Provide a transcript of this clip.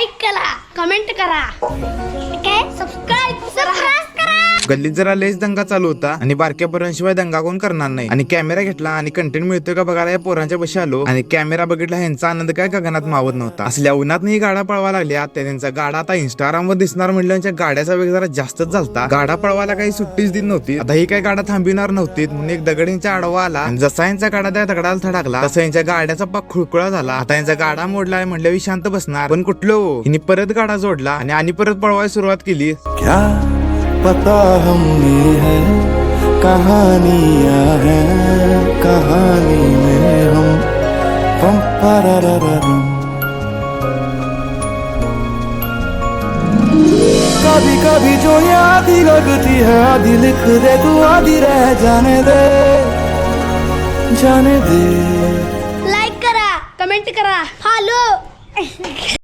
Like करा comment करा. ठीक आहे? सबस्क्राईब गल्लीत जरा लेस दंगा चालू होता आणि बारक्या पोरांशिवाय दंगा कोण करणार नाही. आणि कॅमेरा घेतला आणि कंटेंट मिळतोय का बघायला या पोरांच्या बशी आलो. आणि कॅमेरा बघितला ह्यांचा आनंद काय गगनात मावत नव्हता. असल्या उन्हात ही गाडा पळवा लागल्या त्या त्यांचा गाडा आता इंस्टाग्राम वर दिसणार म्हणलं त्यांच्या गाड्याचा वेग जरा जास्तच झालता. गाडा पळवायला काही सुट्टीच देत नव्हती. आता ही काही गाडा थांबविणार नव्हती. म्हणून एक दगडींच्या आडवा आला आणि जसा यांचा गाडा त्या दगडाला थडाकला तसा यांच्या गाड्याचा पाक खुळकुळा झाला. आता यांचा गाडा मोडलाय म्हणल्यावर शांत बसणार. पण कुठलं हो? हिने परत गाडा जोडला आणि आणि परत पळवायला सुरुवात केली. क्या पता हमने है, कहानियाँ हैं, कहानी में हम पररररम। कभी कभी जो ये आधी लगती है आधी लिख दे, तू आधी रह जाने दे जाने दे लाइक करा कमेंट करा फॉलो